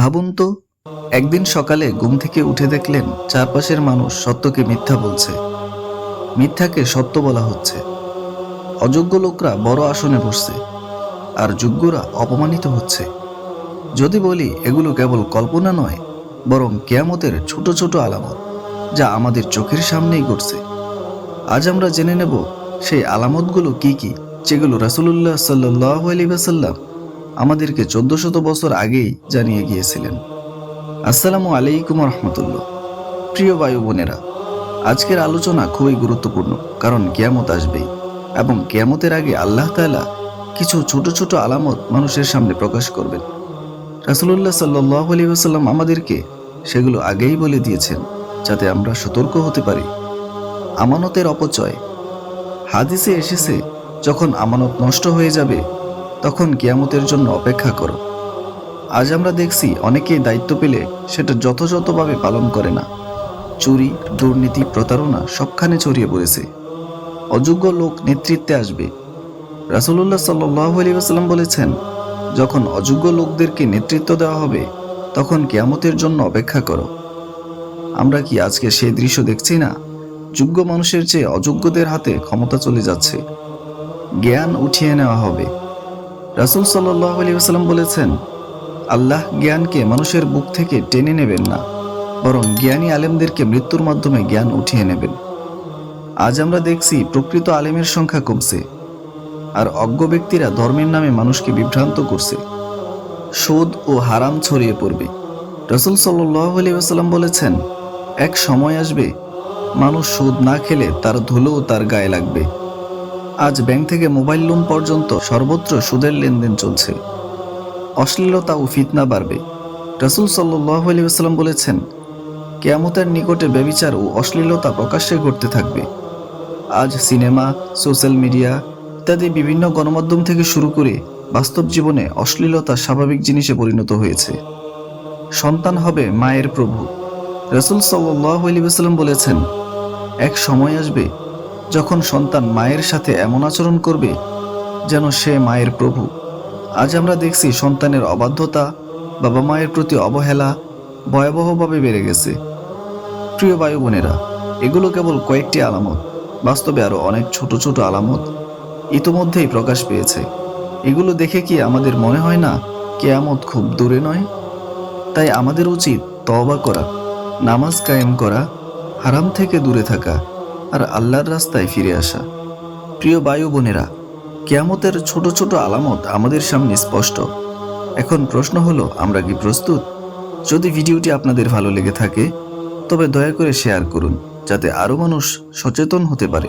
ভাবুন তো, একদিন সকালে ঘুম থেকে উঠে দেখলেন চারপাশের মানুষ সত্যকে মিথ্যা বলছে। মিথ্যাকে সত্য বলা হচ্ছে। অযোগ্য লোকরা বড় আসনে বসছে, আর যোগ্যরা অপমানিত হচ্ছে। যদি বলি, এগুলো কেবল কল্পনা নয়, বরং কেয়ামতের ছোট ছোট আলামত, যা আমাদের চোখের সামনেই ঘটছে। আজ আমরা জেনে নেব, সেই আলামতগুলো কি কি, যেগুলো রাসুলুল্লাহ সাল্লাহ আলী ওয়াসাল্লাম আমাদেরকে চোদ্দ শত বছর আগেই জানিয়ে গিয়েছিলেন। আসসালামু আলাইকুম রহমতুল্লাহ। প্রিয় বায়ু বোনেরা, আজকের আলোচনা খুবই গুরুত্বপূর্ণ, কারণ কেয়ামত আসবেই এবং কেয়ামতের আগে আল্লাহ তাআলা কিছু ছোট ছোট আলামত মানুষের সামনে প্রকাশ করবেন। রাসুলুল্লাহ সাল্লাহ আলী ওসাল্লাম আমাদেরকে সেগুলো আগেই বলে দিয়েছেন, যাতে আমরা সতর্ক হতে পারি। আমানতের অপচয়। হাদিসে এসেছে, যখন আমানত নষ্ট হয়ে যাবে তখন কিয়ামতের জন্য অপেক্ষা করো। আজ আমরা দেখছি অনেকেই দায়িত্ব পেলে সেটা যথাযথভাবে পালন করে না। চুরি, দুর্নীতি, প্রতারণা সবখানে ছড়িয়ে পড়েছে। অযোগ্য লোক নেতৃত্বে আসবে। রাসুল্লাহ সাল্লাহ বলেছেন, যখন অযোগ্য লোকদেরকে নেতৃত্ব দেওয়া হবে, তখন কেয়ামতের জন্য অপেক্ষা করো। আমরা কি আজকে সেই দৃশ্য দেখছি না? যোগ্য মানুষের চেয়ে অযোগ্যদের হাতে ক্ষমতা চলে যাচ্ছে। জ্ঞান উঠিয়ে নেওয়া হবে। রাসুল সাল্লাহ আলী বলেছেন, আল্লাহ জ্ঞানকে মানুষের বুক থেকে টেনে নেবেন না, বরং জ্ঞানী আলেমদেরকে মৃত্যুর মাধ্যমে জ্ঞান উঠিয়ে নেবেন। আজ আমরা দেখছি প্রকৃত আলেমের সংখ্যা কমছে, আর অজ্ঞ ব্যক্তিরা ধর্মের নামে মানুষকে বিভ্রান্ত করছে। সুদ ও হারাম ছড়িয়ে পড়বে। রসুল সাল্লাহ আলী বলেছেন, এক সময় আসবে, মানুষ সুদ না খেলে তার ধুলোও তার গায়ে লাগবে। আজ ব্যাংক থেকে মোবাইল লোন পর্যন্ত সর্বত্র সুদের লেনদেন চলছে। অশ্লীলতা ও ফিতনা বাড়বে। রসুল আসাল্লাম বলেছেন, কেয়ামতের নিকটে ব্যবিচার ও অশ্লীলতা প্রকাশ্যে ঘটতে থাকবে। আজ সিনেমা, সোশ্যাল মিডিয়া ইত্যাদি বিভিন্ন গণমাধ্যম থেকে শুরু করে বাস্তব জীবনে অশ্লীলতা স্বাভাবিক জিনিসে পরিণত হয়েছে। সন্তান হবে মায়ের প্রভু। রসুল সাল্লাহ আলী আসাল্লাম বলেছেন, এক সময় আসবে যখন সন্তান মায়ের সাথে এমন আচরণ করবে, যেন সে মায়ের প্রভু। আজ আমরা দেখছি সন্তানের অবাধ্যতা, বাবা মায়ের প্রতি অবহেলা ভয়াবহভাবে বেড়ে গেছে। প্রিয় বায়ু বোনেরা, এগুলো কেবল কয়েকটি আলামত, বাস্তবে আরও অনেক ছোট ছোট আলামত ইতোমধ্যেই প্রকাশ পেয়েছে। এগুলো দেখে কি আমাদের মনে হয় না কেয়ামত খুব দূরে নয়? তাই আমাদের উচিত তওবা করা, নামাজ কায়েম করা, হারাম থেকে দূরে থাকা। আর আল্লাহর রাস্তায় ফিরে আসা। প্রিয় বায়ু বোনেরা, কেয়ামতের ছোট ছোট আলামত আমাদের সামনে স্পষ্ট। এখন প্রশ্ন হলো, আমরা কি প্রস্তুত? যদি ভিডিওটি আপনাদের ভালো লেগে থাকে, তবে দয়া করে শেয়ার করুন, যাতে আরও মানুষ সচেতন হতে পারে।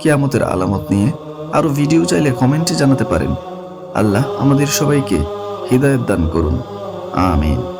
কেয়ামতের আলামত নিয়ে আরও ভিডিও চাইলে কমেন্টে জানাতে পারেন। আল্লাহ আমাদের সবাইকে হৃদয়ত দান করুন। আমিন।